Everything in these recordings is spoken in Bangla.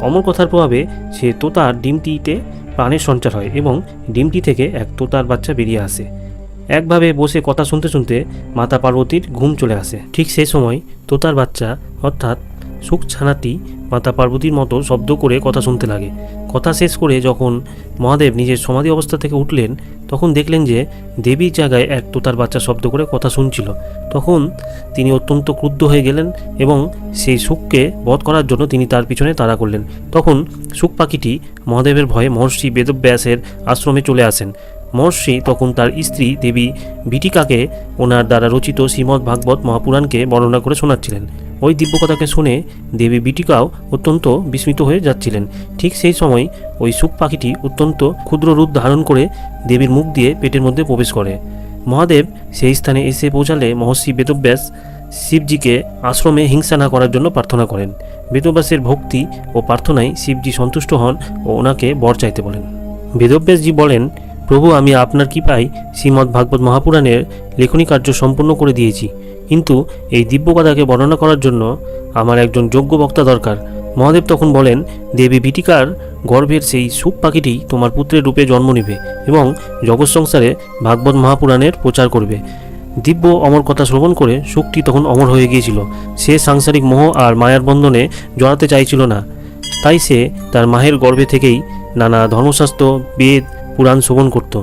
অমর কথার প্রভাবে সে তোতার ডিমটিতে প্রাণের সঞ্চার হয় এবং ডিমটি থেকে এক তোতার বাচ্চা বেরিয়ে আসে। একভাবে বসে কথা শুনতে শুনতে মাতা পার্বতীর ঘুম চলে আসে। ঠিক সেই সময় তোতার বাচ্চা অর্থাৎ সুখ ছানাটি মাতা পার্বতীর মতো শব্দ করে কথা শুনতে লাগে। কথা শেষ করে যখন মহাদেব নিজের সমাধি অবস্থা থেকে উঠলেন, তখন দেখলেন যে দেবীর জায়গায় এক তোতার বাচ্চা শব্দ করে কথা শুনছিল। তখন তিনি অত্যন্ত ক্রুদ্ধ হয়ে গেলেন এবং সেই সুখকে বধ করার জন্য তিনি তার পিছনে তাড়া করলেন। তখন সুখ পাখিটি মহাদেবের ভয়ে মহর্ষি বেদব্যাসের আশ্রমে চলে আসেন। মহর্ষি তখন তার স্ত্রী দেবী বিটিকাকে ওনার দ্বারা রচিত শ্রীমদ্ ভাগবত মহাপুরাণকে বর্ণনা করে শোনাচ্ছিলেন। ওই দিব্যকথাকে শুনে দেবী বিটিকাও অত্যন্ত বিস্মিত হয়ে যাচ্ছিলেন। ঠিক সেই সময় ওই সুখ পাখিটি অত্যন্ত ক্ষুদ্র রূপ ধারণ করে দেবীর মুখ দিয়ে পেটের মধ্যে প্রবেশ করে। মহাদেব সেই স্থানে এসে পৌঁছালে মহর্ষি বেদব্যাস শিবজিকে আশ্রমে হিংসা না করার জন্য প্রার্থনা করেন। বেদব্যাসের ভক্তি ও প্রার্থনায় শিবজি সন্তুষ্ট হন ও ওনাকে বর চাইতে বলেন। বেদব্যাসজি বলেন প্রভু, আমি আপনার কৃপায় শ্রীমদ্ ভাগবত মহাপুরাণের লেখনী কার্য সম্পূর্ণ করে দিয়েছি। কিন্তু এই দিব্যকথাকে বর্ণনা করার জন্য আমার একজন যোগ্য বক্তা দরকার। মহাদেব তখন বলেন, দেবী বিটিকার গর্ভের সেই সুখ পাখিটি তোমার পুত্রের রূপে জন্ম নেবে এবং জগৎ সংসারে ভাগবত মহাপুরাণের প্রচার করবে। দিব্য অমর কথা শ্রবণ করে সুখটি তখন অমর হয়ে গিয়েছিল। সে সাংসারিক মোহ আর মায়ার বন্ধনে জড়াতে চাইছিল না। তাই সে তার মায়ের গর্ভে থেকেই নানা ধর্মশাস্ত্র, বেদ পুরাণ শ্রবণ করত।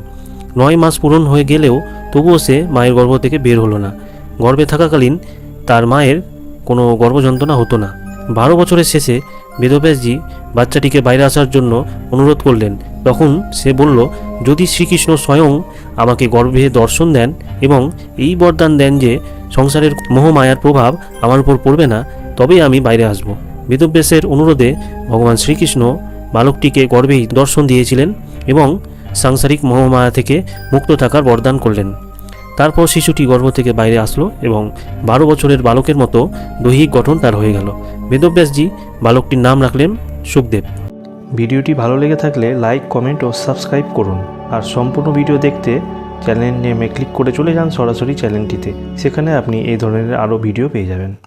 নয় মাস পূরণ হয়ে গেলেও তবুও সে মায়ের গর্ভ থেকে বের হলো না। গর্ভে থাকাকালীন তার মায়ের কোনো গর্ভযন্ত্রণা হতো না। বারো বছরের শেষে বেদব্যাসজি বাচ্চাটিকে বাইরে আসার জন্য অনুরোধ করলেন। তখন সে বলল, যদি শ্রীকৃষ্ণ স্বয়ং আমাকে গর্ভে দর্শন দেন এবং এই বরদান দেন যে সংসারের মোহমায়ার প্রভাব আমার উপর পড়বে না, তবেই আমি বাইরে আসব। বেদব্যাসের অনুরোধে ভগবান শ্রীকৃষ্ণ বালকটিকে গর্ভেই দর্শন দিয়েছিলেন এবং সাংসারিক মোহমায়া থেকে মুক্ত থাকার বরদান করলেন। তারপর শিশুটি গর্ভ থেকে বাইরে আসলো এবং বারো বছরের বালকের মতো দৈহিক গঠন তার হয়ে গেল। বেদব্যাসজি বালকটির নাম রাখলেন সুখদেব। ভিডিওটি ভালো লেগে থাকলে লাইক, কমেন্ট ও সাবস্ক্রাইব করুন। আর সম্পূর্ণ ভিডিও দেখতে চ্যানেল নেমে ক্লিক করে চলে যান সরাসরি চ্যানেলটিতে। সেখানে আপনি এই ধরনের আরও ভিডিও পেয়ে যাবেন।